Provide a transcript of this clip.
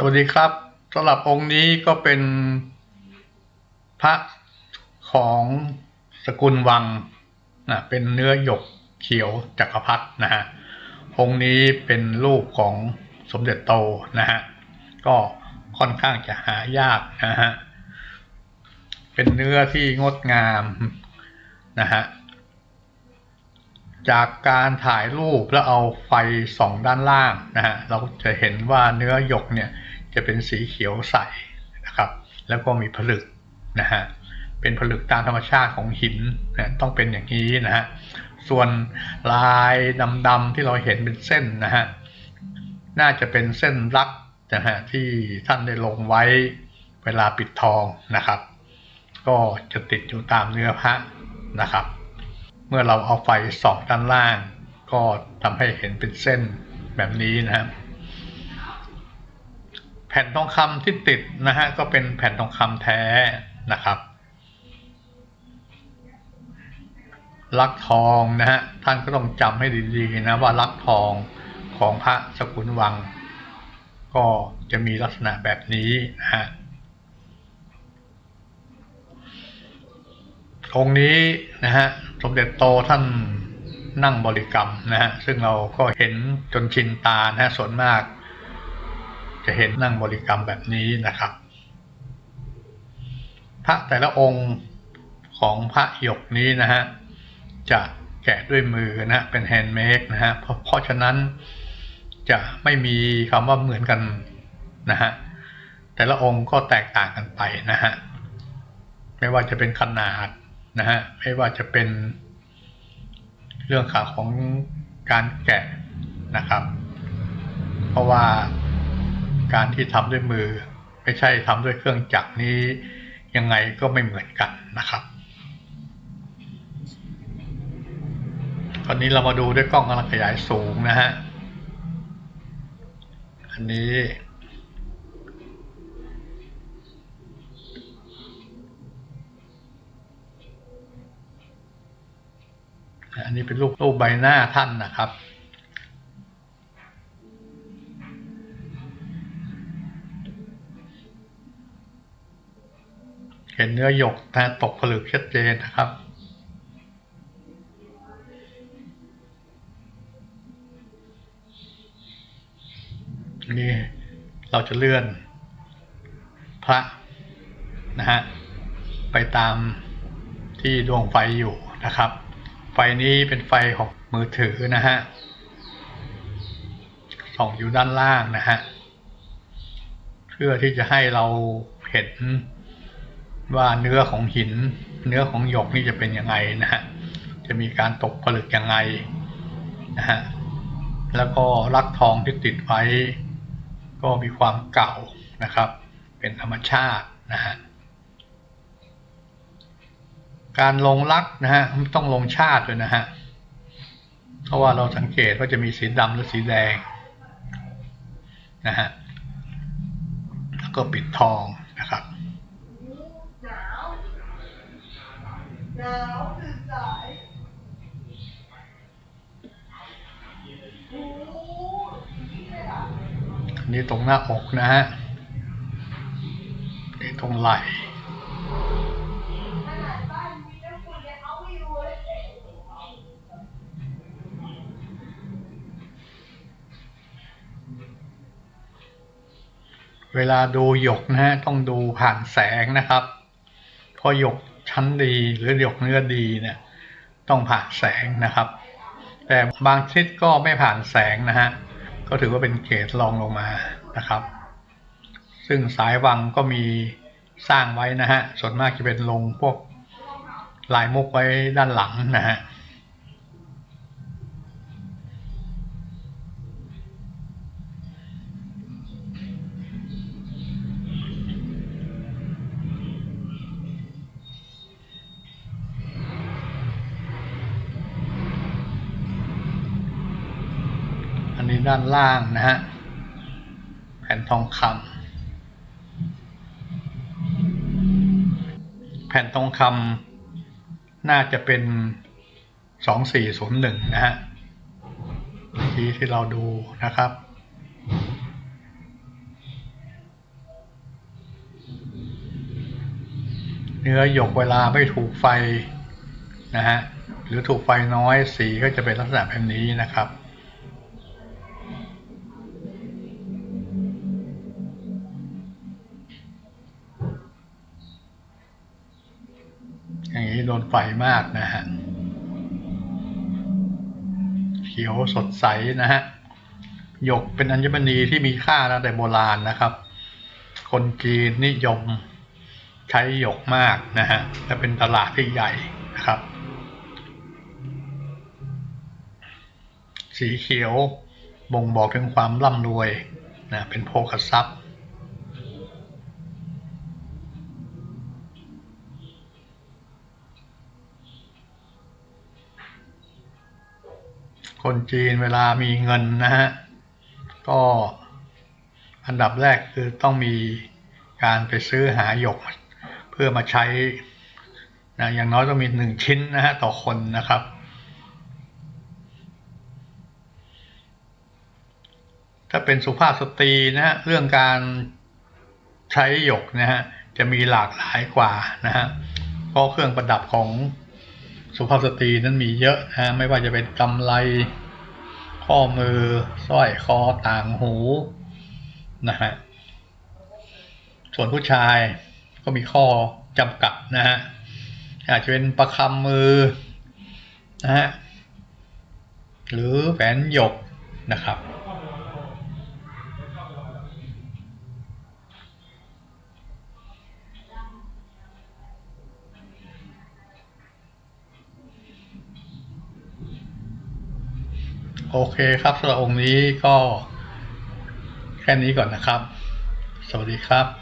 สวัสดีครับสำหรับองค์นี้ก็เป็นพระของสกุลวังนะเป็นเนื้อหยกเขียวจักรพรรดินะฮะองค์นี้เป็นรูปของสมเด็จโตนะฮะก็ค่อนข้างจะหายากนะฮะเป็นเนื้อที่งดงามนะฮะจากการถ่ายรูปแล้วเอาไฟส่องด้านล่างนะฮะเราจะเห็นว่าเนื้อหยกเนี่ย จะเป็นสีเขียวใสนะครับ แล้วก็มีผลึกนะฮะเป็นผลึกตามธรรมชาติของหินนะต้องเป็นอย่างนี้นะฮะส่วนลายดำๆที่เราเห็นเป็นเส้นนะฮะน่าจะเป็นเส้นรักนะฮะที่ท่านได้ลงไว้เวลาปิดทองนะครับ ก็จะติดอยู่ตามเนื้อพระนะครับ เมื่อเราเอาไฟส่องด้านล่าง ก็ทำให้เห็นเป็นเส้นแบบนี้นะครับ แผ่นทองคำที่ติดนะฮะก็เป็นแผ่นทองคำแท้นะครับลักทองนะฮะท่านก็ต้องจำให้ดีๆนะว่าลักทองของพระสกุลวัง ก็จะมีลักษณะแบบนี้นะฮะองนี้นะฮะสมเด็จโตท่านนั่งบริกรรมนะฮะซึ่งเราก็เห็นจนชินตานะฮะส่วนมาก จะเห็นนั่งบริกรรมแบบนี้นะครับ พระแต่ละองค์ของพระหยกนี้นะฮะจะแกะด้วยมือนะเป็นแฮนด์เมดนะฮะเพราะเพราะฉะนั้นจะไม่มีคำว่าเหมือนกันนะฮะแต่ละองค์ก็แตกต่างกันไปนะฮะไม่ว่าจะเป็นขนาดนะฮะไม่ว่าจะเป็นเรื่องขาของการแกะนะครับ เพราะว่า การที่ทำด้วยมือ ไม่ใช่ทำด้วยเครื่องจักรนี้ยังไงก็ไม่เหมือนกันนะครับตอนนี้เรามาดูด้วยกล้องกำลังขยายสูงนะฮะ อันนี้ อันนี้เป็นรูปรูปใบหน้าท่านนะครับ เห็นเนื้อหยกนะตกผลึกชัดเจนนะครับ นี่เราจะเลื่อนพระนะฮะไปตามที่ดวงไฟอยู่นะครับ ไฟนี้เป็นไฟของมือถือนะฮะส่องอยู่ด้านล่างนะฮะ เพื่อที่จะให้เราเห็น ว่าเนื้อของหิน เนื้อของหยกนี่จะเป็นยังไงนะฮะจะมีการตกผลึกยังไงนะฮะแล้วก็รักทองที่ติดไว้ ก็มีความเก่านะครับ เป็นธรรมชาตินะฮะการลงลักนะฮะต้องลงชาติเลยนะฮะเพราะว่าเราสังเกตว่าจะมีสีดำหรือสีแดงนะฮะแล้วก็ปิดทอง หนาวตื่นสายโอ้นี่ตรงหน้าอกนะฮะ นี่ตรงไหล่เอาไม่อยู่เลยเวลาดูหยกนะฮะ ต้องดูผ่านแสงนะครับเพราะหยก ชั้นดีหรือหยกเนื้อดีเนี่ยต้องผ่านแสงนะครับ แต่บางชนิดก็ไม่ผ่านแสงนะฮะก็ถือว่าเป็นเกรดรองลงมานะครับ ซึ่งสายวังก็มีสร้างไว้นะฮะส่วนมากจะเป็นลงพวกลายมุกไว้ด้านหลังนะฮะู่ด้านล่างนะฮะแผ่นทองคำแผ่นทองคำน่าจะเป็นสองสี่ศูนหนึ่งนะฮะทีที่เราดูนะครับเนื้อหยกเวลาไม่ถูกไฟนะฮะหรือถูกไฟน้อยสีก็จะเป็นลักษณะแบบนี้นะครับ โดนไฟมากนะฮะ เขียวสดใสนะฮะ หยกเป็นอัญมณีที่มีค่าตั้งแต่โบราณนะครับ คนจีนนิยมใช้หยกมากนะฮะ และเป็นตลาดที่ใหญ่นะครับ สีเขียวบ่งบอกถึงความร่ำรวยนะ เป็นโภคทรัพย์ คนจีนเวลามีเงินนะฮะ ก็อันดับแรกคือต้องมีการไปซื้อหาหยก เพื่อมาใช้นะอย่างน้อยต้องมีหนึ่งชิ้นนะฮะต่อคนนะครับ ถ้าเป็นสุภาพสตรีนะฮะเรื่องการใช้หยกนะฮะจะมีหลากหลายกว่านะฮะเพราะเครื่องประดับของ สุภาพสตรีนั้นมีเยอะนะฮะไม่ว่าจะเป็นกำไล ข้อมือสร้อยคอต่างหูนะฮะส่วนผู้ชายก็มีข้อจำกัดนะฮะอาจจะเป็นประคำมือนะฮะหรือแหวนหยกนะครับ โอเคครับสำหรับองค์นี้ก็แค่นี้ก่อนนะครับ สวัสดีครับ